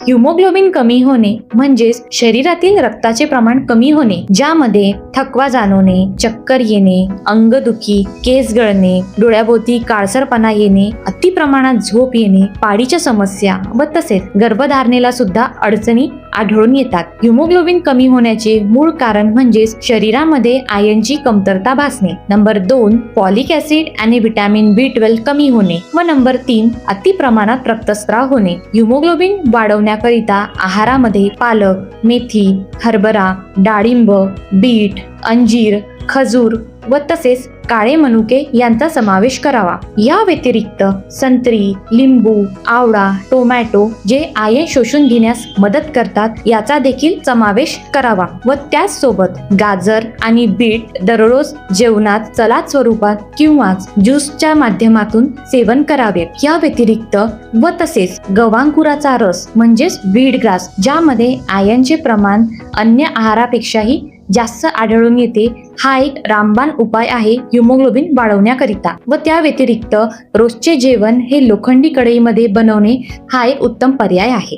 Haemoglobin कमी होणे म्हणजेच शरीरातील रक्ताचे प्रमाण कमी होणे ज्यामध्ये थकवा जाणवणे चक्कर येणे अंगदुखी केस गळणे डोळ्याभोवती काळसरपणा येणे अति प्रमाणात झोप येणे पाडीच्या समस्या व तसेच गर्भधारणेला सुद्धा अडचणी आढळून येतात. हिमोग्लोबिन कमी होण्याचे मूळ कारण म्हणजेच शरीरामध्ये आयनची कमतरता भासणे. नंबर दोन पॉलिक ऍसिड आणि व्हिटॅमिन बी ट्वेल्व कमी होणे. व नंबर तीन अति प्रमाणात रक्तस्राव होणे. हिमोग्लोबिन वाढवण्याकरिता आहारामध्ये पालक मेथी हरभरा डाळिंब बीट अंजीर खजूर व तसेच काळे मनुके यांचा समावेश करावा. या व्यतिरिक्त संत्री लिंबू आवळा टोमॅटो जे आयन शोषून घेण्यास मदत करतात याचा देखील समावेश करावा व त्याचसोबत गाजर आणि बीट दररोज जेवणात सलाद स्वरूपात किंवा ज्यूसच्या माध्यमातून सेवन करावे या व्यतिरिक्त व तसेच गवांकुराचा रस म्हणजेच बीड ग्रास ज्यामध्ये आयनचे प्रमाण अन्य आहारापेक्षाही जास्त आढळून येते हा एक रामबाण उपाय आहे ह्युमोग्लोबिन वाढवण्याकरिता व त्या व्यतिरिक्त रोजचे जेवण हे लोखंडी कढईमध्ये बनवणे हा एक उत्तम पर्याय आहे.